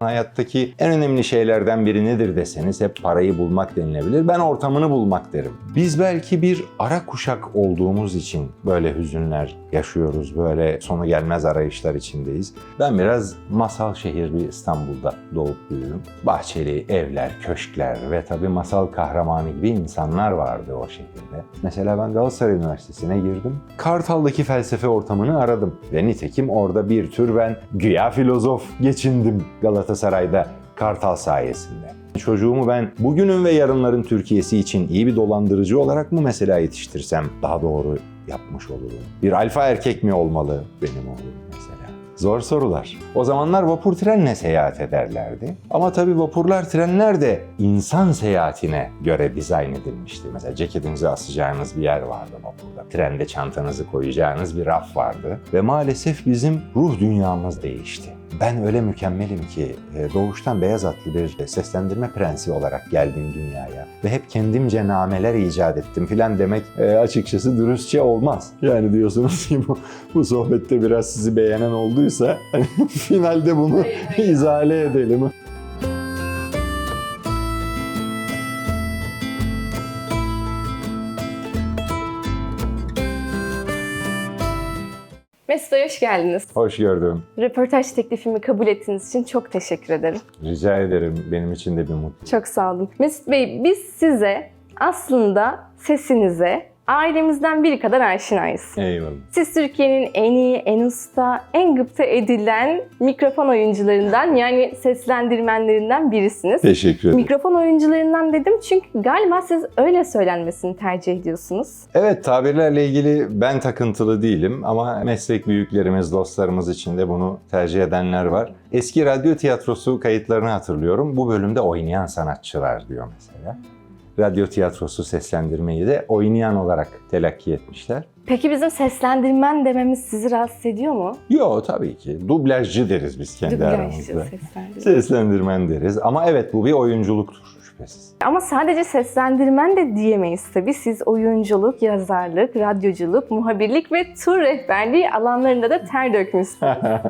Hayattaki en önemli şeylerden biri nedir deseniz hep parayı bulmak denilebilir. Ben ortamını bulmak derim. Biz belki bir ara kuşak olduğumuz için böyle hüzünler yaşıyoruz, böyle sonu gelmez arayışlar içindeyiz. Ben biraz masal şehir bir İstanbul'da doğup büyüdüm. Bahçeli evler, köşkler ve tabii masal kahramanı gibi insanlar vardı o şehirde. Mesela ben Galatasaray Üniversitesi'ne girdim. Kartal'daki felsefe ortamını aradım. Ve nitekim orada bir tür ben güya filozof geçindim Galatasaray'da Kartal sayesinde. Çocuğumu ben bugünün ve yarınların Türkiye'si için iyi bir dolandırıcı olarak mı mesela yetiştirsem daha doğru yapmış olurum? Bir alfa erkek mi olmalı benim oğlum? Zor sorular. O zamanlar vapur trenle seyahat ederlerdi. Ama tabii vapurlar, trenler de insan seyahatine göre dizayn edilmişti. Mesela ceketinizi asacağınız bir yer vardı vapurda. Trende çantanızı koyacağınız bir raf vardı. Ve maalesef bizim ruh dünyamız değişti. Ben öyle mükemmelim ki e, doğuştan beyaz atlı bir seslendirme prensi olarak geldim dünyaya. Ve hep kendimce nameler icat ettim filan demek e, açıkçası dürüstçe olmaz. Yani diyorsunuz ki bu, bu sohbette biraz sizi beğenen olduysa hani finalde bunu izale edelim. Mesut Bey hoş geldiniz. Hoş gördüm. Röportaj teklifimi kabul ettiğiniz için çok teşekkür ederim. Rica ederim. Benim için de bir mutluluk. Çok sağ olun. Mesut Bey biz size aslında sesinize ailemizden biri kadar aşinayız. Eyvallah. Siz Türkiye'nin en iyi, en usta, en gıpta edilen mikrofon oyuncularından yani seslendirmenlerinden birisiniz. Teşekkür ederim. Mikrofon oyuncularından dedim çünkü galiba siz öyle söylenmesini tercih ediyorsunuz. Evet tabirlerle ilgili ben takıntılı değilim ama meslek büyüklerimiz, dostlarımız için de bunu tercih edenler var. Eski radyo tiyatrosu kayıtlarını hatırlıyorum. Bu bölümde oynayan sanatçılar diyor mesela. Radyo tiyatrosu seslendirmeyi de oynayan olarak telakki etmişler. Peki bizim seslendirmen dememiz sizi rahatsız ediyor mu? Yo tabii ki. Dublajcı deriz biz kendi Dublajcı aramızda. seslendirmen. Seslendirmen deriz ama evet bu bir oyunculuktur şüphesiz. Ama sadece seslendirmen de diyemeyiz tabii. Siz oyunculuk, yazarlık, radyoculuk, muhabirlik ve tur rehberliği alanlarında da ter dökmüşsünüz.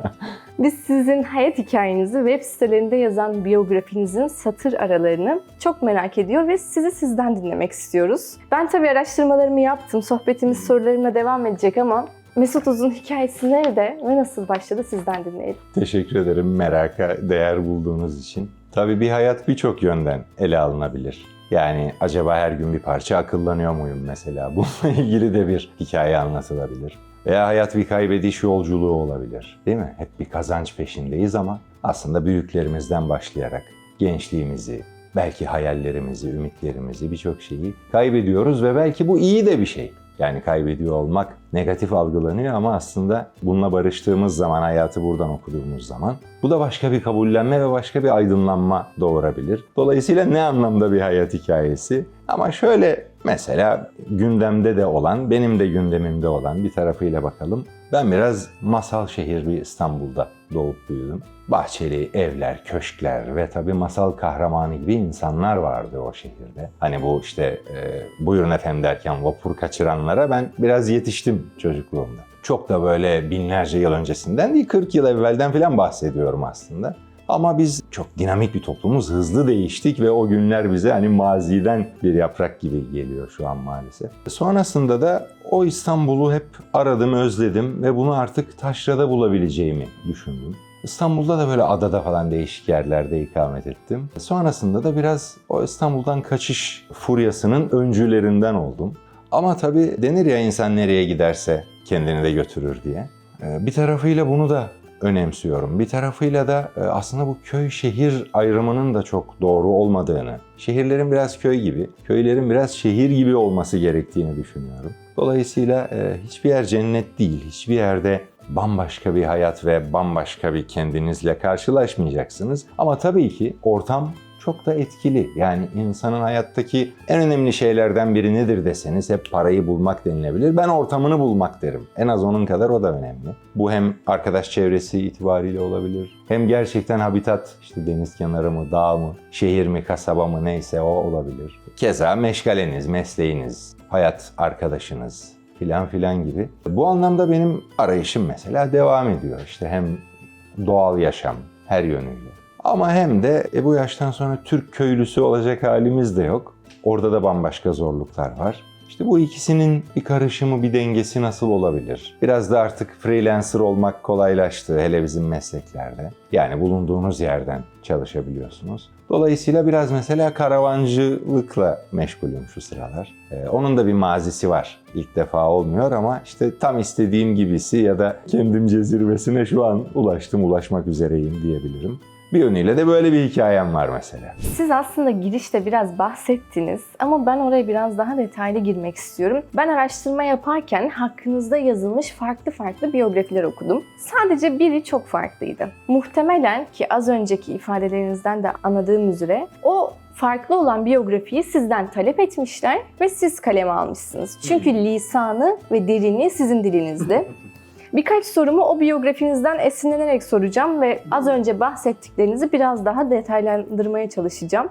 Biz sizin hayat hikayenizi web sitelerinde yazan biyografinizin satır aralarını çok merak ediyor ve sizi sizden dinlemek istiyoruz. Ben tabii araştırmalarımı yaptım. Sohbetimiz sorularımla devam edecek ama Mesut Uzun hikayesi nerede ve nasıl başladı sizden dinleyelim. Teşekkür ederim meraka değer bulduğunuz için. Tabii bir hayat birçok yönden ele alınabilir. Yani acaba her gün bir parça akıllanıyor muyum mesela? Bununla ilgili de bir hikaye anlatılabilir. Veya hayat bir kaybediş yolculuğu olabilir. Değil mi? Hep bir kazanç peşindeyiz ama aslında büyüklerimizden başlayarak gençliğimizi, belki hayallerimizi, ümitlerimizi, birçok şeyi kaybediyoruz ve belki bu iyi de bir şey. Yani kaybediyor olmak negatif algılanıyor ama aslında bununla barıştığımız zaman, hayatı buradan okuduğumuz zaman bu da başka bir kabullenme ve başka bir aydınlanma doğurabilir. Dolayısıyla ne anlamda bir hayat hikayesi? Ama şöyle mesela gündemde de olan, benim de gündemimde olan bir tarafıyla bakalım. Ben biraz masal şehir bir İstanbul'da doğup büyüdüm. Bahçeli evler, köşkler ve tabii masal kahramanı gibi insanlar vardı o şehirde. Hani bu işte e, buyurun efendim derken vapur kaçıranlara ben biraz yetiştim çocukluğumda. Çok da böyle binlerce yıl öncesinden değil 40 yıl evvelden falan bahsediyorum aslında. Ama biz çok dinamik bir toplumuz, hızlı değiştik ve o günler bize hani maziden bir yaprak gibi geliyor şu an maalesef. Sonrasında da o İstanbul'u hep aradım, özledim ve bunu artık taşrada bulabileceğimi düşündüm. İstanbul'da da böyle adada falan değişik yerlerde ikamet ettim. Sonrasında da biraz o İstanbul'dan kaçış furyasının öncülerinden oldum. Ama tabii denir ya insan nereye giderse kendini de götürür diye. Ee, Bir tarafıyla bunu da önemsiyorum. Bir tarafıyla da e, aslında bu köy şehir ayrımının da çok doğru olmadığını, şehirlerin biraz köy gibi, köylerin biraz şehir gibi olması gerektiğini düşünüyorum. Dolayısıyla e, hiçbir yer cennet değil, hiçbir yerde bambaşka bir hayat ve bambaşka bir kendinizle karşılaşmayacaksınız. Ama tabii ki ortam çok da etkili. Yani insanın hayattaki en önemli şeylerden biri nedir deseniz hep parayı bulmak denilebilir. Ben ortamını bulmak derim. En az onun kadar o da önemli. Bu hem arkadaş çevresi itibariyle olabilir. Hem gerçekten habitat işte deniz kenarı mı, dağ mı, şehir mi, kasaba mı neyse o olabilir. Keza meşgaleniz, mesleğiniz, hayat arkadaşınız filan filan gibi. Bu anlamda benim arayışım mesela devam ediyor. İşte hem doğal yaşam her yönüyle. Ama hem de e, bu yaştan sonra Türk köylüsü olacak halimiz de yok. Orada da bambaşka zorluklar var. İşte bu ikisinin bir karışımı, bir dengesi nasıl olabilir? Biraz da artık freelancer olmak kolaylaştı hele bizim mesleklerde. Yani bulunduğunuz yerden çalışabiliyorsunuz. Dolayısıyla biraz mesela karavancılıkla meşgulüm şu sıralar. Ee, onun da bir mazisi var. İlk defa olmuyor ama işte tam istediğim gibisi ya da kendimce zirvesine şu an ulaştım, ulaşmak üzereyim diyebilirim. Bir yönüyle de böyle bir hikayem var mesela. Siz aslında girişte biraz bahsettiniz ama ben oraya biraz daha detaylı girmek istiyorum. Ben araştırma yaparken hakkınızda yazılmış farklı farklı biyografiler okudum. Sadece biri çok farklıydı. Muhtemelen ki az önceki ifadelerinizden de anladığım üzere o farklı olan biyografiyi sizden talep etmişler ve siz kaleme almışsınız. Çünkü lisanı ve derini sizin dilinizde. Birkaç sorumu o biyografinizden esinlenerek soracağım ve az önce bahsettiklerinizi biraz daha detaylandırmaya çalışacağım.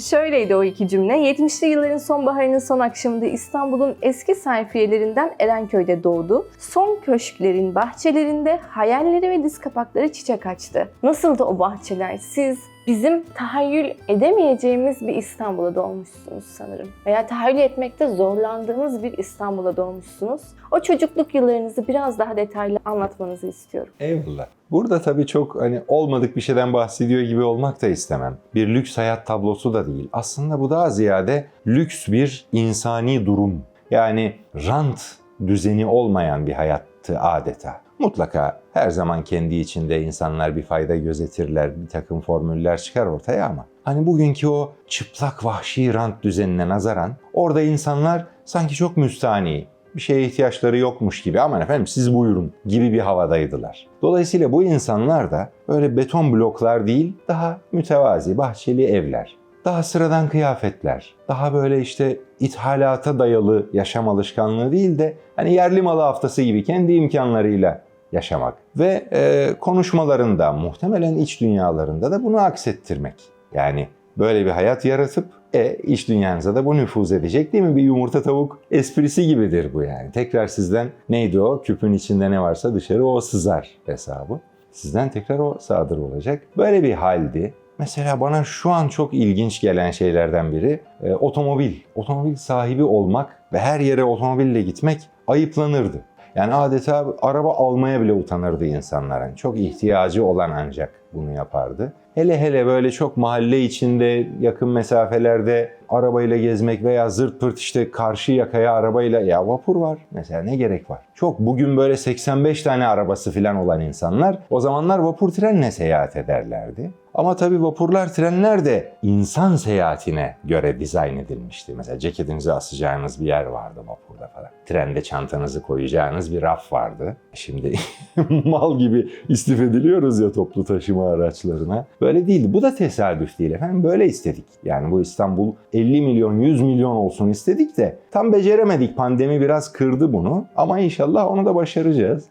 Şöyleydi o iki cümle. 70'li yılların sonbaharının son akşamında İstanbul'un eski sayfiyelerinden Erenköy'de doğdu. Son köşklerin bahçelerinde hayalleri ve diz kapakları çiçek açtı. Nasıldı o bahçeler? Siz bizim tahayyül edemeyeceğimiz bir İstanbul'a doğmuşsunuz sanırım. Veya tahayyül etmekte zorlandığımız bir İstanbul'a doğmuşsunuz. O çocukluk yıllarınızı biraz daha detaylı anlatmanızı istiyorum. Eyvallah. Burada tabii çok hani olmadık bir şeyden bahsediyor gibi olmak da istemem. Bir lüks hayat tablosu da değil. Aslında bu daha ziyade lüks bir insani durum. Yani rant düzeni olmayan bir hayattı adeta. Mutlaka her zaman kendi içinde insanlar bir fayda gözetirler, bir takım formüller çıkar ortaya ama hani bugünkü o çıplak vahşi rant düzenine nazaran orada insanlar sanki çok müstani, bir şeye ihtiyaçları yokmuş gibi aman efendim siz buyurun gibi bir havadaydılar. Dolayısıyla bu insanlar da böyle beton bloklar değil daha mütevazi bahçeli evler, daha sıradan kıyafetler, daha böyle işte ithalata dayalı yaşam alışkanlığı değil de hani yerli malı haftası gibi kendi imkanlarıyla yaşamak ve e, konuşmalarında muhtemelen iç dünyalarında da bunu aksettirmek. Yani böyle bir hayat yaratıp e iç dünyanıza da bu nüfuz edecek değil mi? Bir yumurta tavuk esprisi gibidir bu yani. Tekrar sizden neydi o? Küpün içinde ne varsa dışarı o sızar hesabı. Sizden tekrar o sadır olacak. Böyle bir haldi. Mesela bana şu an çok ilginç gelen şeylerden biri e, otomobil. Otomobil sahibi olmak ve her yere otomobille gitmek ayıplanırdı. Yani adeta araba almaya bile utanırdı insanların. Çok ihtiyacı olan ancak bunu yapardı. Hele hele böyle çok mahalle içinde yakın mesafelerde arabayla gezmek veya zırt pırt işte karşı yakaya arabayla ya vapur var mesela ne gerek var? Çok bugün böyle 85 tane arabası falan olan insanlar o zamanlar vapur trenle seyahat ederlerdi. Ama tabii vapurlar, trenler de insan seyahatine göre dizayn edilmişti. Mesela ceketinizi asacağınız bir yer vardı vapurda Trende çantanızı koyacağınız bir raf vardı. Şimdi mal gibi istif ediliyoruz ya toplu taşıma araçlarına. Böyle değildi. Bu da tesadüf değil efendim. Böyle istedik. Yani bu İstanbul 50 milyon, 100 milyon olsun istedik de tam beceremedik. Pandemi biraz kırdı bunu. Ama inşallah onu da başaracağız.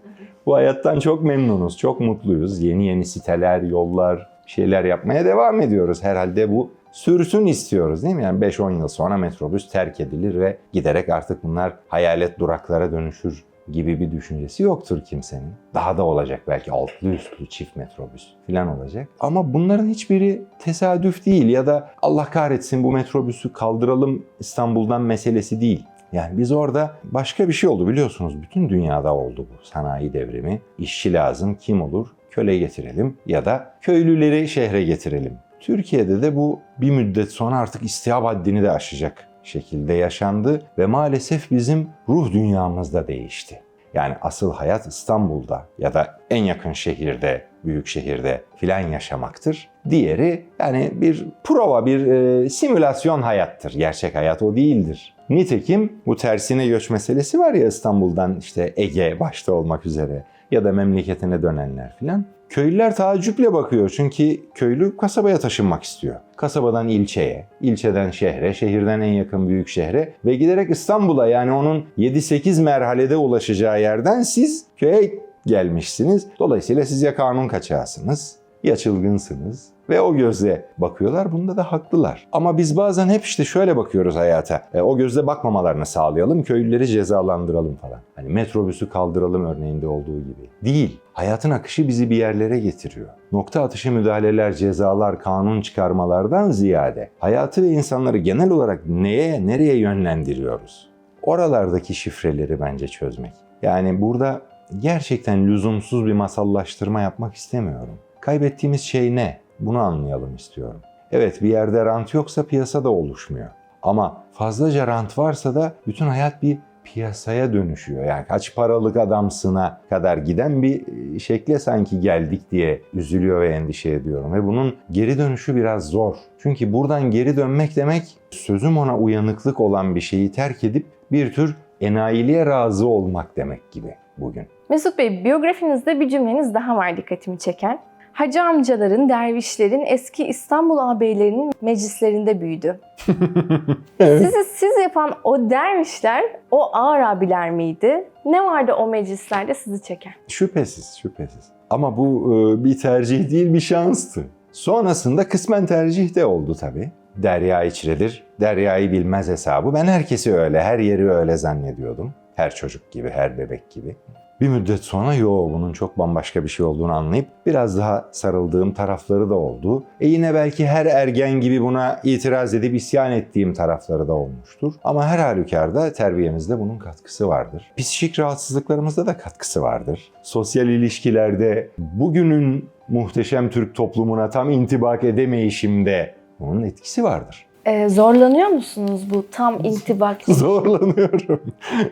Bu hayattan çok memnunuz, çok mutluyuz. Yeni yeni siteler, yollar, şeyler yapmaya devam ediyoruz. Herhalde bu sürsün istiyoruz değil mi? Yani 5-10 yıl sonra metrobüs terk edilir ve giderek artık bunlar hayalet duraklara dönüşür gibi bir düşüncesi yoktur kimsenin. Daha da olacak belki altlı üstlü çift metrobüs falan olacak. Ama bunların hiçbiri tesadüf değil ya da Allah kahretsin bu metrobüsü kaldıralım İstanbul'dan meselesi değil. Yani biz orada başka bir şey oldu biliyorsunuz. Bütün dünyada oldu bu sanayi devrimi. İşçi lazım kim olur? Köle getirelim ya da köylüleri şehre getirelim. Türkiye'de de bu bir müddet sonra artık istihap haddini de aşacak şekilde yaşandı ve maalesef bizim ruh dünyamızda değişti. Yani asıl hayat İstanbul'da ya da en yakın şehirde, büyük şehirde filan yaşamaktır. Diğeri yani bir prova, bir e, simülasyon hayattır. Gerçek hayat o değildir. Nitekim bu tersine göç meselesi var ya İstanbul'dan işte Ege başta olmak üzere ya da memleketine dönenler filan. Köylüler taaccüple bakıyor çünkü köylü kasabaya taşınmak istiyor. Kasabadan ilçeye, ilçeden şehre, şehirden en yakın büyük şehre ve giderek İstanbul'a yani onun 7-8 merhalede ulaşacağı yerden siz köye gelmişsiniz. Dolayısıyla siz ya kanun kaçağısınız, ya çılgınsınız, ve o gözle bakıyorlar. Bunda da haklılar. Ama biz bazen hep işte şöyle bakıyoruz hayata. E, o gözle bakmamalarını sağlayalım, köylüleri cezalandıralım falan. Hani metrobüsü kaldıralım örneğinde olduğu gibi. Değil. Hayatın akışı bizi bir yerlere getiriyor. Nokta atışı müdahaleler, cezalar, kanun çıkarmalardan ziyade hayatı ve insanları genel olarak neye, nereye yönlendiriyoruz? Oralardaki şifreleri bence çözmek. Yani burada gerçekten lüzumsuz bir masallaştırma yapmak istemiyorum. Kaybettiğimiz şey ne? Bunu anlayalım istiyorum. Evet bir yerde rant yoksa piyasa da oluşmuyor. Ama fazlaca rant varsa da bütün hayat bir piyasaya dönüşüyor. Yani kaç paralık adamsına kadar giden bir e, şekle sanki geldik diye üzülüyor ve endişe ediyorum. Ve bunun geri dönüşü biraz zor. Çünkü buradan geri dönmek demek sözüm ona uyanıklık olan bir şeyi terk edip bir tür enayiliğe razı olmak demek gibi bugün. Mesut Bey, biyografinizde bir cümleniz daha var dikkatimi çeken. Hacı amcaların, dervişlerin eski İstanbul ağabeylerinin meclislerinde büyüdü. Sizi siz yapan o dervişler, o ağır abiler miydi? Ne vardı o meclislerde sizi çeken? Şüphesiz, şüphesiz. Ama bu e, bir tercih değil, bir şanstı. Sonrasında kısmen tercih de oldu tabii. Derya içredir, deryayı bilmez hesabı. Ben herkesi öyle, her yeri öyle zannediyordum. Her çocuk gibi, her bebek gibi. Bir müddet sonra yo bunun çok bambaşka bir şey olduğunu anlayıp biraz daha sarıldığım tarafları da oldu. E yine belki her ergen gibi buna itiraz edip isyan ettiğim tarafları da olmuştur. Ama her halükarda terbiyemizde bunun katkısı vardır. Psikik rahatsızlıklarımızda da katkısı vardır. Sosyal ilişkilerde bugünün muhteşem Türk toplumuna tam intibak edemeyişimde bunun etkisi vardır. Ee, zorlanıyor musunuz bu tam intibak? Zorlanıyorum.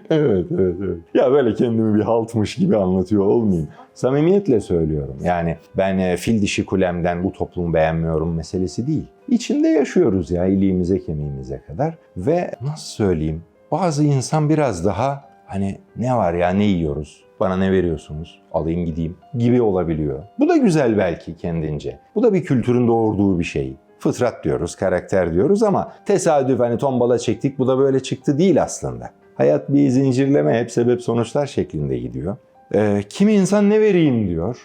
evet, evet, evet. Ya böyle kendimi bir haltmış gibi anlatıyor olmayayım. Samimiyetle söylüyorum. Yani ben e, fil dişi kulemden bu toplumu beğenmiyorum meselesi değil. İçinde yaşıyoruz ya iliğimize kemiğimize kadar. Ve nasıl söyleyeyim? Bazı insan biraz daha hani ne var ya ne yiyoruz? Bana ne veriyorsunuz? Alayım gideyim gibi olabiliyor. Bu da güzel belki kendince. Bu da bir kültürün doğurduğu bir şey fıtrat diyoruz, karakter diyoruz ama tesadüf hani tombala çektik bu da böyle çıktı değil aslında. Hayat bir zincirleme hep sebep sonuçlar şeklinde gidiyor. Ee, kimi insan ne vereyim diyor.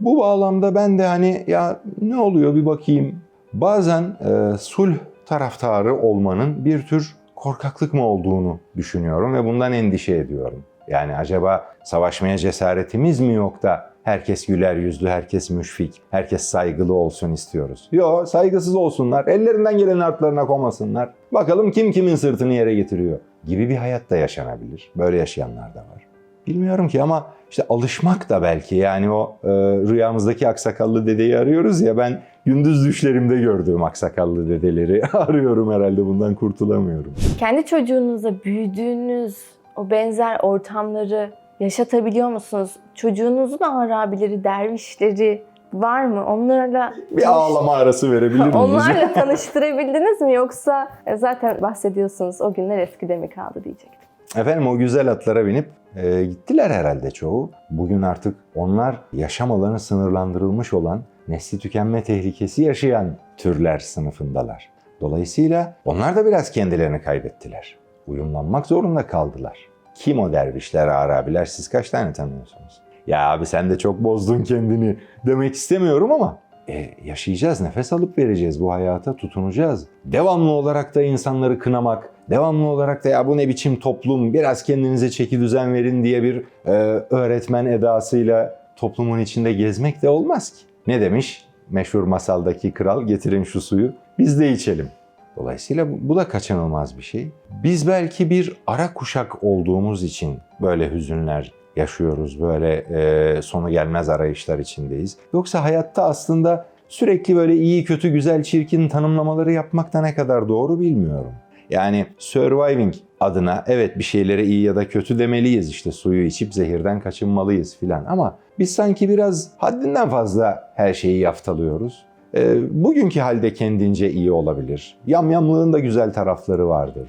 Bu bağlamda ben de hani ya ne oluyor bir bakayım. Bazen e, sulh taraftarı olmanın bir tür korkaklık mı olduğunu düşünüyorum ve bundan endişe ediyorum. Yani acaba savaşmaya cesaretimiz mi yok da herkes güler yüzlü, herkes müşfik, herkes saygılı olsun istiyoruz. Yo saygısız olsunlar, ellerinden gelen artlarına komasınlar. Bakalım kim kimin sırtını yere getiriyor gibi bir hayat da yaşanabilir. Böyle yaşayanlar da var. Bilmiyorum ki ama işte alışmak da belki yani o e, rüyamızdaki aksakallı dedeyi arıyoruz ya ben gündüz düşlerimde gördüğüm aksakallı dedeleri arıyorum herhalde bundan kurtulamıyorum. Kendi çocuğunuza büyüdüğünüz o benzer ortamları yaşatabiliyor musunuz? Çocuğunuzun ağır abileri, dervişleri var mı? Onlarla Bir ağlama arası verebilir miyiz? Onlarla tanıştırabildiniz mi yoksa e, zaten bahsediyorsunuz o günler eskide mi kaldı diyecektim. Efendim o güzel atlara binip e, gittiler herhalde çoğu. Bugün artık onlar yaşam alanı sınırlandırılmış olan, nesli tükenme tehlikesi yaşayan türler sınıfındalar. Dolayısıyla onlar da biraz kendilerini kaybettiler. Uyumlanmak zorunda kaldılar. Kim o dervişler, ağır abiler siz kaç tane tanıyorsunuz? Ya abi sen de çok bozdun kendini demek istemiyorum ama e, yaşayacağız, nefes alıp vereceğiz bu hayata, tutunacağız. Devamlı olarak da insanları kınamak, devamlı olarak da ya bu ne biçim toplum, biraz kendinize çeki düzen verin diye bir e, öğretmen edasıyla toplumun içinde gezmek de olmaz ki. Ne demiş meşhur masaldaki kral getirin şu suyu biz de içelim. Dolayısıyla bu, da kaçınılmaz bir şey. Biz belki bir ara kuşak olduğumuz için böyle hüzünler yaşıyoruz, böyle e, sonu gelmez arayışlar içindeyiz. Yoksa hayatta aslında sürekli böyle iyi, kötü, güzel, çirkin tanımlamaları yapmak da ne kadar doğru bilmiyorum. Yani surviving adına evet bir şeylere iyi ya da kötü demeliyiz işte suyu içip zehirden kaçınmalıyız filan ama biz sanki biraz haddinden fazla her şeyi yaftalıyoruz. E, bugünkü halde kendince iyi olabilir. Yamyamlığın da güzel tarafları vardır.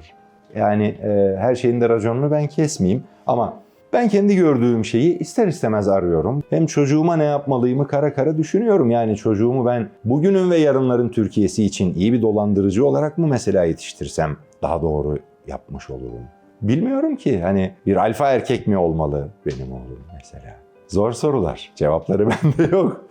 Yani e, her şeyin de raconunu ben kesmeyeyim ama ben kendi gördüğüm şeyi ister istemez arıyorum. Hem çocuğuma ne yapmalıyımı kara kara düşünüyorum. Yani çocuğumu ben bugünün ve yarınların Türkiye'si için iyi bir dolandırıcı olarak mı mesela yetiştirsem daha doğru yapmış olurum. Bilmiyorum ki hani bir alfa erkek mi olmalı benim oğlum mesela. Zor sorular. Cevapları bende yok.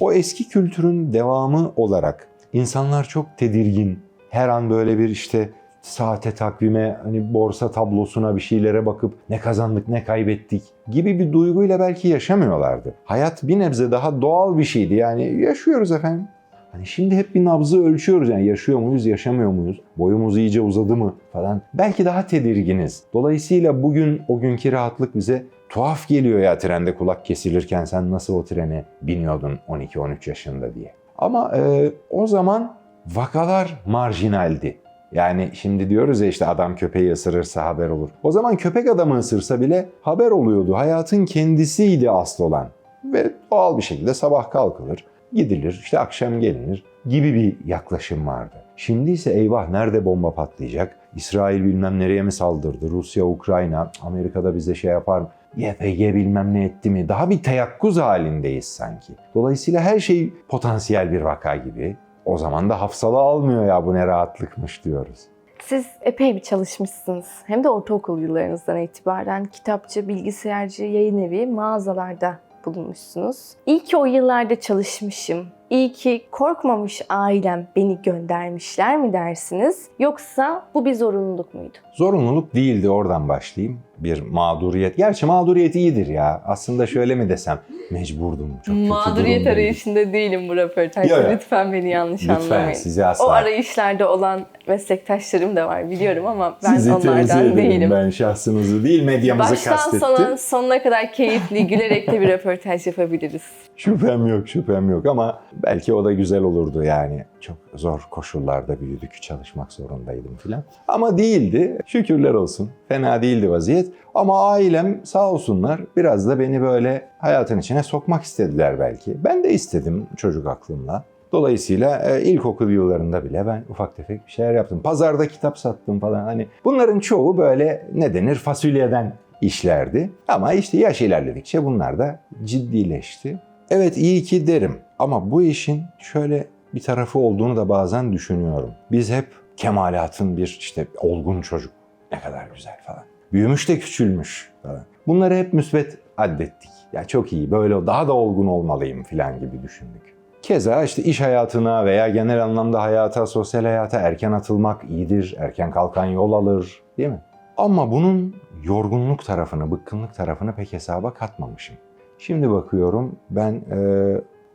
O eski kültürün devamı olarak insanlar çok tedirgin. Her an böyle bir işte saate takvime, hani borsa tablosuna bir şeylere bakıp ne kazandık ne kaybettik gibi bir duyguyla belki yaşamıyorlardı. Hayat bir nebze daha doğal bir şeydi. Yani yaşıyoruz efendim. Hani şimdi hep bir nabzı ölçüyoruz yani yaşıyor muyuz, yaşamıyor muyuz? Boyumuz iyice uzadı mı falan. Belki daha tedirginiz. Dolayısıyla bugün o günkü rahatlık bize tuhaf geliyor ya trende kulak kesilirken sen nasıl o trene biniyordun 12-13 yaşında diye. Ama e, o zaman vakalar marjinaldi. Yani şimdi diyoruz ya işte adam köpeği ısırırsa haber olur. O zaman köpek adamı ısırsa bile haber oluyordu. Hayatın kendisiydi asıl olan. Ve doğal bir şekilde sabah kalkılır, gidilir, işte akşam gelinir gibi bir yaklaşım vardı. Şimdi ise eyvah nerede bomba patlayacak? İsrail bilmem nereye mi saldırdı? Rusya, Ukrayna, Amerika'da bize şey yapar mı? YPG bilmem ne etti mi? Daha bir teyakkuz halindeyiz sanki. Dolayısıyla her şey potansiyel bir vaka gibi. O zaman da hafsala almıyor ya bu ne rahatlıkmış diyoruz. Siz epey bir çalışmışsınız. Hem de ortaokul yıllarınızdan itibaren kitapçı, bilgisayarcı, yayın evi, mağazalarda bulunmuşsunuz. İyi ki o yıllarda çalışmışım. İyi ki korkmamış ailem beni göndermişler mi dersiniz? Yoksa bu bir zorunluluk muydu? Zorunluluk değildi oradan başlayayım. Bir mağduriyet. Gerçi mağduriyet iyidir ya. Aslında şöyle mi desem? Mecburdum. Çok Mağduriyet arayışında değilim bu röportajda. Lütfen beni yanlış Lütfen anlamayın. sizi asla... O arayışlarda olan meslektaşlarım da var biliyorum ama ben Sizi onlardan değilim. Ben şahsınızı değil medyamızı Baştan kastettim. sona sonuna kadar keyifli, gülerek de bir röportaj yapabiliriz. Şüphem yok, şüphem yok ama belki o da güzel olurdu yani. Çok zor koşullarda büyüdük, çalışmak zorundaydım filan. Ama değildi, şükürler olsun. Fena değildi vaziyet. Ama ailem sağ olsunlar biraz da beni böyle hayatın içine sokmak istediler belki. Ben de istedim çocuk aklımla. Dolayısıyla e, ilkokul yıllarında bile ben ufak tefek bir şeyler yaptım. Pazarda kitap sattım falan. Hani bunların çoğu böyle ne denir fasulyeden işlerdi. Ama işte yaş ilerledikçe bunlar da ciddileşti. Evet iyi ki derim ama bu işin şöyle bir tarafı olduğunu da bazen düşünüyorum. Biz hep kemalatın bir işte olgun çocuk ne kadar güzel falan. Büyümüş de küçülmüş falan. Bunları hep müsbet addettik. Ya çok iyi böyle daha da olgun olmalıyım falan gibi düşündük. Keza işte iş hayatına veya genel anlamda hayata, sosyal hayata erken atılmak iyidir, erken kalkan yol alır değil mi? Ama bunun yorgunluk tarafını, bıkkınlık tarafını pek hesaba katmamışım. Şimdi bakıyorum ben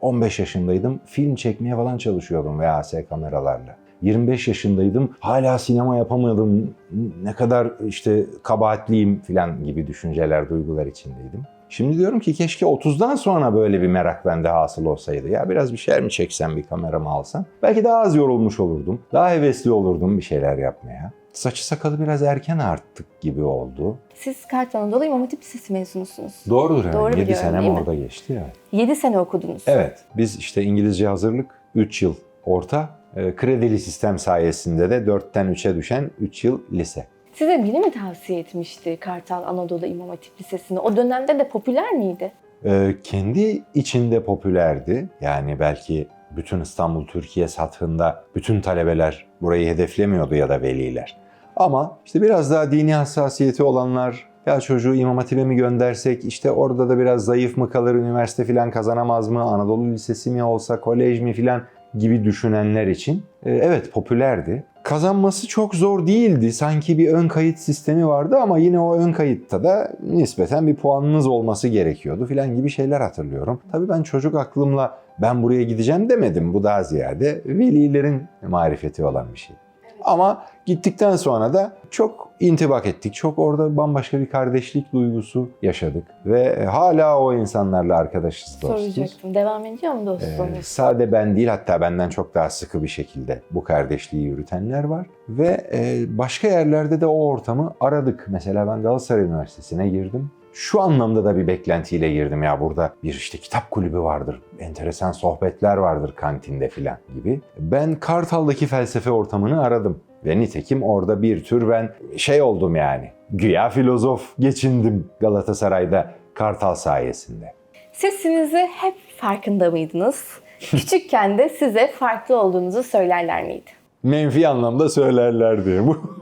15 yaşındaydım, film çekmeye falan çalışıyordum VHS kameralarla. 25 yaşındaydım, hala sinema yapamadım, ne kadar işte kabahatliyim falan gibi düşünceler, duygular içindeydim. Şimdi diyorum ki keşke 30'dan sonra böyle bir merak bende hasıl olsaydı. Ya biraz bir şeyler mi çeksem, bir kameramı alsam? Belki daha az yorulmuş olurdum, daha hevesli olurdum bir şeyler yapmaya. Saçı sakalı biraz erken arttık gibi oldu. Siz Kartal Anadolu İmam Hatip Lisesi mezunusunuz. Doğrudur yani. Doğru 7 biliyorum, senem orada geçti ya. 7 sene okudunuz. Evet. Biz işte İngilizce hazırlık 3 yıl orta, e, kredili sistem sayesinde de 4'ten 3'e düşen 3 yıl lise. Size biri mi tavsiye etmişti Kartal Anadolu İmam Hatip Lisesi'ni? O dönemde de popüler miydi? Ee, kendi içinde popülerdi. Yani belki bütün İstanbul Türkiye sathında bütün talebeler burayı hedeflemiyordu ya da veliler. Ama işte biraz daha dini hassasiyeti olanlar ya çocuğu İmam Hatip'e mi göndersek işte orada da biraz zayıf mı kalır üniversite falan kazanamaz mı Anadolu Lisesi mi olsa kolej mi falan gibi düşünenler için e, evet popülerdi. Kazanması çok zor değildi. Sanki bir ön kayıt sistemi vardı ama yine o ön kayıtta da nispeten bir puanınız olması gerekiyordu filan gibi şeyler hatırlıyorum. Tabii ben çocuk aklımla ben buraya gideceğim demedim. Bu daha ziyade velilerin marifeti olan bir şey. Ama gittikten sonra da çok intibak ettik. Çok orada bambaşka bir kardeşlik duygusu yaşadık. Ve hala o insanlarla arkadaşız, dostuz. Soracaktım. Devam ediyor mu Ee, dostluğunuz? sade ben değil hatta benden çok daha sıkı bir şekilde bu kardeşliği yürütenler var. Ve e, başka yerlerde de o ortamı aradık. Mesela ben Galatasaray Üniversitesi'ne girdim. Şu anlamda da bir beklentiyle girdim ya burada bir işte kitap kulübü vardır, enteresan sohbetler vardır kantinde filan gibi. Ben Kartal'daki felsefe ortamını aradım. Ve nitekim orada bir tür ben şey oldum yani. Güya filozof geçindim Galatasaray'da Kartal sayesinde. Sesinizi hep farkında mıydınız? Küçükken de size farklı olduğunuzu söylerler miydi? menfi anlamda söylerlerdi. Bu,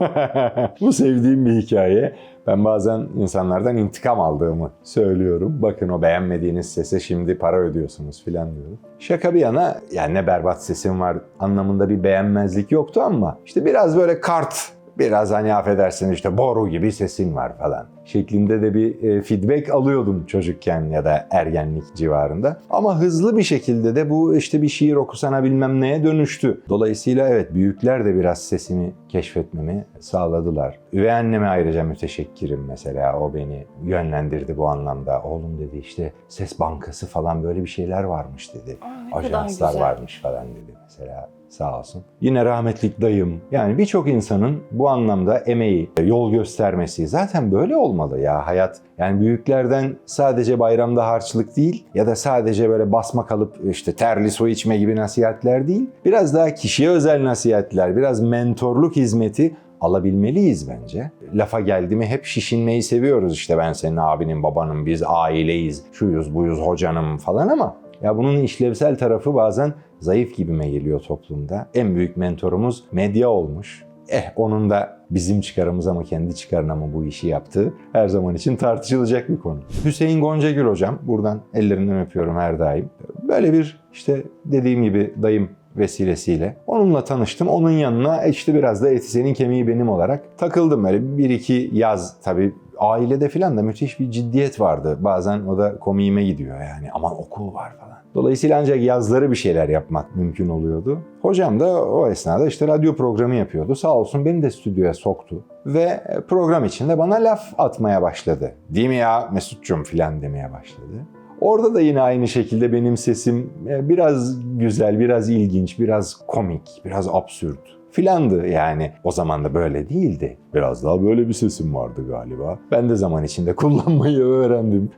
bu sevdiğim bir hikaye. Ben bazen insanlardan intikam aldığımı söylüyorum. Bakın o beğenmediğiniz sese şimdi para ödüyorsunuz filan diyorum. Şaka bir yana yani ne berbat sesim var anlamında bir beğenmezlik yoktu ama işte biraz böyle kart biraz hani affedersin işte boru gibi sesin var falan şeklinde de bir e, feedback alıyordum çocukken ya da ergenlik civarında. Ama hızlı bir şekilde de bu işte bir şiir okusana bilmem neye dönüştü. Dolayısıyla evet büyükler de biraz sesimi keşfetmemi sağladılar. Üvey anneme ayrıca müteşekkirim mesela. O beni yönlendirdi bu anlamda. Oğlum dedi işte ses bankası falan böyle bir şeyler varmış dedi. Aa, Ajanslar varmış falan dedi mesela sağ olsun. Yine rahmetlik dayım. Yani birçok insanın bu anlamda emeği, yol göstermesi zaten böyle olmalı ya hayat. Yani büyüklerden sadece bayramda harçlık değil ya da sadece böyle basma kalıp işte terli su içme gibi nasihatler değil. Biraz daha kişiye özel nasihatler, biraz mentorluk hizmeti alabilmeliyiz bence. Lafa geldi mi hep şişinmeyi seviyoruz işte ben senin abinin babanın biz aileyiz, şuyuz buyuz hocanım falan ama ya bunun işlevsel tarafı bazen zayıf gibime geliyor toplumda. En büyük mentorumuz medya olmuş. Eh onun da bizim çıkarımıza mı kendi çıkarına mı bu işi yaptığı her zaman için tartışılacak bir konu. Hüseyin Goncagül hocam buradan ellerinden öpüyorum her daim. Böyle bir işte dediğim gibi dayım vesilesiyle onunla tanıştım. Onun yanına işte biraz da eti senin kemiği benim olarak takıldım böyle bir iki yaz tabii ailede falan da müthiş bir ciddiyet vardı. Bazen o da komiğime gidiyor yani aman okul var falan. Dolayısıyla ancak yazları bir şeyler yapmak mümkün oluyordu. Hocam da o esnada işte radyo programı yapıyordu. Sağ olsun beni de stüdyoya soktu. Ve program içinde bana laf atmaya başladı. Değil mi ya Mesut'cum filan demeye başladı. Orada da yine aynı şekilde benim sesim e, biraz güzel, biraz ilginç, biraz komik, biraz absürt filandı yani. O zaman da böyle değildi. Biraz daha böyle bir sesim vardı galiba. Ben de zaman içinde kullanmayı öğrendim.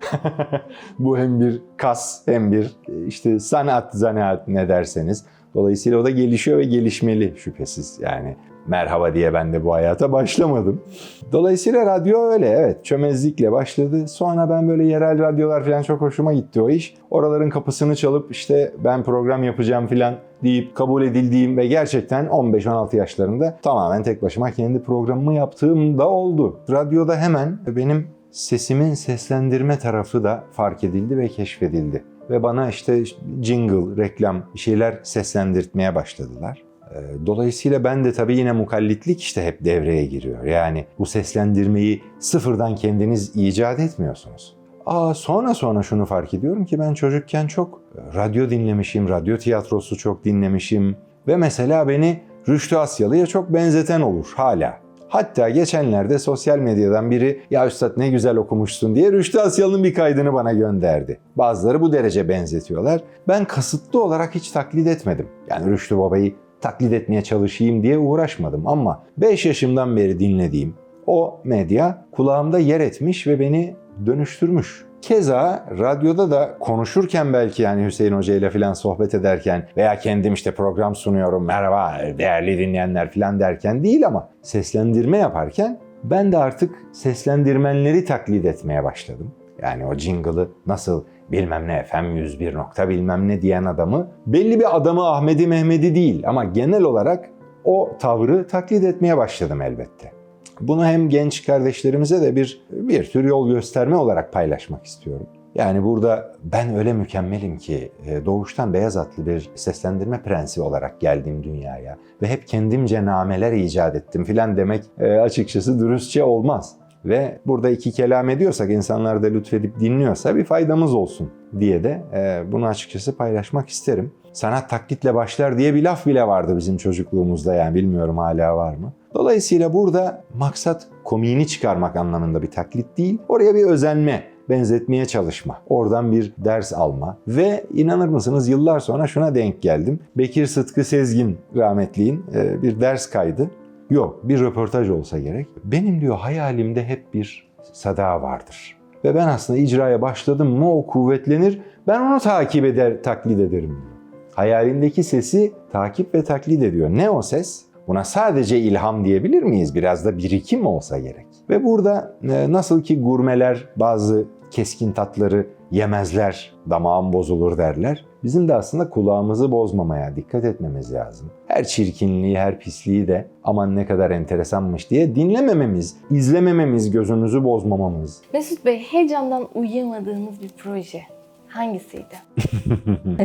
Bu hem bir kas hem bir e, işte sanat, zanaat ne derseniz. Dolayısıyla o da gelişiyor ve gelişmeli şüphesiz yani. Merhaba diye ben de bu hayata başlamadım. Dolayısıyla radyo öyle evet çömezlikle başladı. Sonra ben böyle yerel radyolar falan çok hoşuma gitti o iş. Oraların kapısını çalıp işte ben program yapacağım falan deyip kabul edildiğim ve gerçekten 15-16 yaşlarında tamamen tek başıma kendi programımı yaptığım da oldu. Radyoda hemen benim sesimin seslendirme tarafı da fark edildi ve keşfedildi. Ve bana işte jingle, reklam şeyler seslendirtmeye başladılar. Ee, Dolayısıyla ben de tabii yine mukallitlik işte hep devreye giriyor. Yani bu seslendirmeyi sıfırdan kendiniz icat etmiyorsunuz. Aa, sonra sonra şunu fark ediyorum ki ben çocukken çok radyo dinlemişim, radyo tiyatrosu çok dinlemişim. Ve mesela beni Rüştü Asyalı'ya çok benzeten olur hala. Hatta geçenlerde sosyal medyadan biri ya üstad ne güzel okumuşsun diye Rüştü Asyalı'nın bir kaydını bana gönderdi. Bazıları bu derece benzetiyorlar. Ben kasıtlı olarak hiç taklit etmedim. Yani Rüştü Baba'yı taklit etmeye çalışayım diye uğraşmadım ama 5 yaşımdan beri dinlediğim o medya kulağımda yer etmiş ve beni dönüştürmüş. Keza radyoda da konuşurken belki yani Hüseyin Hoca ile falan sohbet ederken veya kendim işte program sunuyorum merhaba değerli dinleyenler falan derken değil ama seslendirme yaparken ben de artık seslendirmenleri taklit etmeye başladım. Yani o jingle'ı nasıl bilmem ne FM 101 nokta bilmem ne diyen adamı belli bir adamı Ahmedi Mehmedi değil ama genel olarak o tavrı taklit etmeye başladım elbette. Bunu hem genç kardeşlerimize de bir bir tür yol gösterme olarak paylaşmak istiyorum. Yani burada ben öyle mükemmelim ki e, doğuştan beyaz atlı bir seslendirme prensi olarak geldim dünyaya ve hep kendimce nameler icat ettim filan demek e, açıkçası dürüstçe olmaz. Ve burada iki kelam ediyorsak, insanlar da lütfedip dinliyorsa bir faydamız olsun diye de e, bunu açıkçası paylaşmak isterim. Sanat taklitle başlar diye bir laf bile vardı bizim çocukluğumuzda yani bilmiyorum hala var mı? Dolayısıyla burada maksat komiğini çıkarmak anlamında bir taklit değil, oraya bir özenme, benzetmeye çalışma, oradan bir ders alma ve inanır mısınız yıllar sonra şuna denk geldim. Bekir Sıtkı Sezgin rahmetliğin e, bir ders kaydı. Yok bir röportaj olsa gerek. Benim diyor hayalimde hep bir sada vardır. Ve ben aslında icraya başladım mı o kuvvetlenir. Ben onu takip eder, taklit ederim diyor. Hayalindeki sesi takip ve taklit ediyor. Ne o ses? Buna sadece ilham diyebilir miyiz? Biraz da birikim olsa gerek. Ve burada e, nasıl ki gurmeler bazı keskin tatları yemezler, damağım bozulur derler. Bizim de aslında kulağımızı bozmamaya dikkat etmemiz lazım. Her çirkinliği, her pisliği de aman ne kadar enteresanmış diye dinlemememiz, izlemememiz, gözümüzü bozmamamız. Mesut Bey heyecandan uyuyamadığınız bir proje hangisiydi?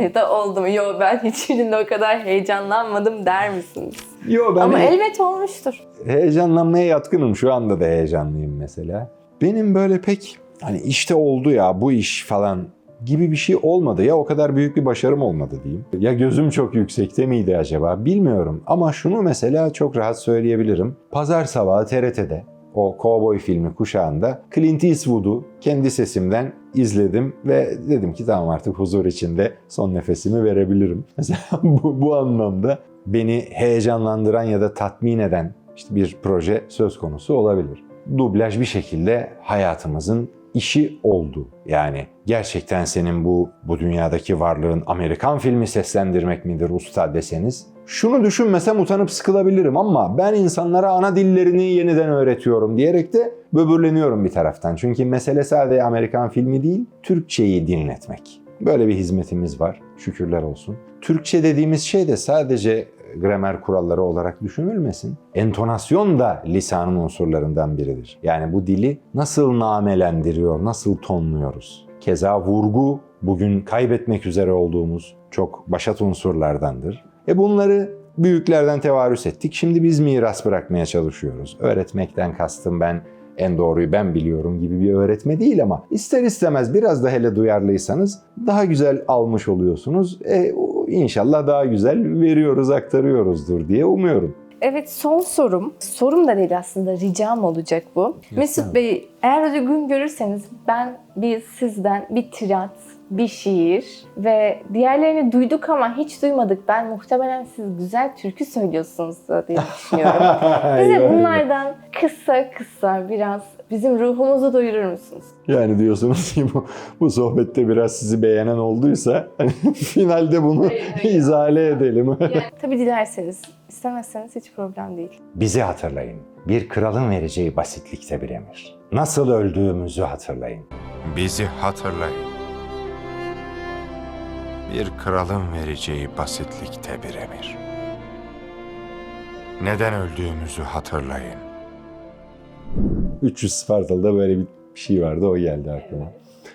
ya da oldu mu? Yok ben hiçbirinde o kadar heyecanlanmadım der misiniz? Yo ben Ama elbet olmuştur. heyecanlanmaya yatkınım. Şu anda da heyecanlıyım mesela. Benim böyle pek hani işte oldu ya bu iş falan gibi bir şey olmadı. Ya o kadar büyük bir başarım olmadı diyeyim. Ya gözüm çok yüksekte miydi acaba bilmiyorum. Ama şunu mesela çok rahat söyleyebilirim. Pazar sabahı TRT'de o Cowboy filmi kuşağında Clint Eastwood'u kendi sesimden izledim ve dedim ki tamam artık huzur içinde son nefesimi verebilirim. Mesela bu, bu anlamda beni heyecanlandıran ya da tatmin eden işte bir proje söz konusu olabilir. Dublaj bir şekilde hayatımızın işi oldu. Yani gerçekten senin bu bu dünyadaki varlığın Amerikan filmi seslendirmek midir usta deseniz şunu düşünmesem utanıp sıkılabilirim ama ben insanlara ana dillerini yeniden öğretiyorum diyerek de böbürleniyorum bir taraftan. Çünkü mesele sadece Amerikan filmi değil, Türkçeyi dinletmek. Böyle bir hizmetimiz var. Şükürler olsun. Türkçe dediğimiz şey de sadece gramer kuralları olarak düşünülmesin. Entonasyon da lisanın unsurlarından biridir. Yani bu dili nasıl namelendiriyor, nasıl tonluyoruz? Keza vurgu bugün kaybetmek üzere olduğumuz çok başat unsurlardandır. E bunları büyüklerden tevarüs ettik. Şimdi biz miras bırakmaya çalışıyoruz. Öğretmekten kastım ben en doğruyu ben biliyorum gibi bir öğretme değil ama ister istemez biraz da hele duyarlıysanız daha güzel almış oluyorsunuz. E, inşallah daha güzel veriyoruz, aktarıyoruzdur diye umuyorum. Evet son sorum. Sorum da değil aslında ricam olacak bu. Mesut Bey eğer uygun görürseniz ben bir sizden bir tirat, bir şiir ve diğerlerini duyduk ama hiç duymadık. Ben muhtemelen siz güzel türkü söylüyorsunuz diye düşünüyorum. Bize bunlardan kısa kısa biraz bizim ruhumuzu doyurur musunuz? Yani diyorsunuz ki bu, bu sohbette biraz sizi beğenen olduysa hani finalde bunu izale edelim. Tabii dilerseniz, istemezseniz hiç problem değil. Bizi hatırlayın. Bir kralın vereceği basitlikte bir emir. Nasıl öldüğümüzü hatırlayın. Bizi hatırlayın. Bir kralın vereceği basitlikte bir emir. Neden öldüğümüzü hatırlayın. 300 Spartalı'da böyle bir şey vardı o geldi aklıma.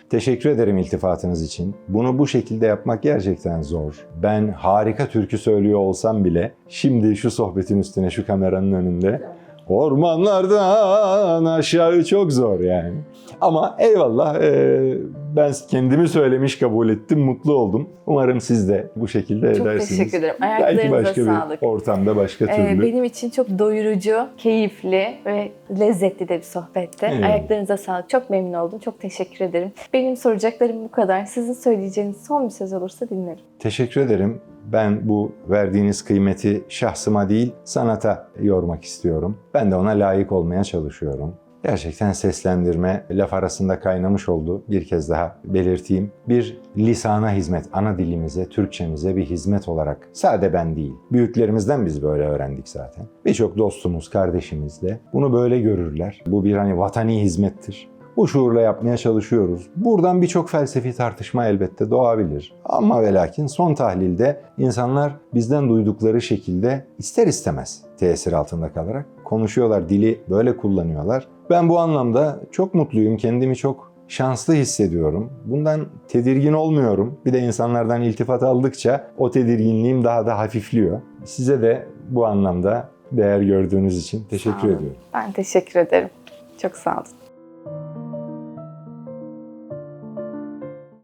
Teşekkür ederim iltifatınız için. Bunu bu şekilde yapmak gerçekten zor. Ben harika türkü söylüyor olsam bile şimdi şu sohbetin üstüne şu kameranın önünde ormanlardan aşağı çok zor yani. Ama eyvallah eee, ben kendimi söylemiş kabul ettim, mutlu oldum. Umarım siz de bu şekilde Çok edersiniz. teşekkür ederim. Belki başka sağlık. bir ortamda, başka Ee, türlü. benim için çok doyurucu, keyifli ve lezzetli de bir sohbetti. Eyvallah. Ayaklarınıza sağlık. Çok memnun oldum. Çok teşekkür ederim. Benim soracaklarım bu kadar. Sizin söyleyeceğiniz son bir söz olursa dinlerim. Teşekkür ederim. Ben bu verdiğiniz kıymeti şahsıma değil sanata yormak istiyorum. Ben de ona layık olmaya çalışıyorum. Gerçekten seslendirme laf arasında kaynamış oldu. Bir kez daha belirteyim. Bir lisana hizmet, ana dilimize, Türkçemize bir hizmet olarak sade ben değil. Büyüklerimizden biz böyle öğrendik zaten. Birçok dostumuz, kardeşimiz de bunu böyle görürler. Bu bir hani vatani hizmettir. Bu şuurla yapmaya çalışıyoruz. Buradan birçok felsefi tartışma elbette doğabilir. Ama ve lakin son tahlilde insanlar bizden duydukları şekilde ister istemez tesir altında kalarak konuşuyorlar, dili böyle kullanıyorlar. Ben bu anlamda çok mutluyum, kendimi çok şanslı hissediyorum. Bundan tedirgin olmuyorum. Bir de insanlardan iltifat aldıkça o tedirginliğim daha da hafifliyor. Size de bu anlamda değer gördüğünüz için teşekkür ediyorum. Ben teşekkür ederim. Çok sağ olun.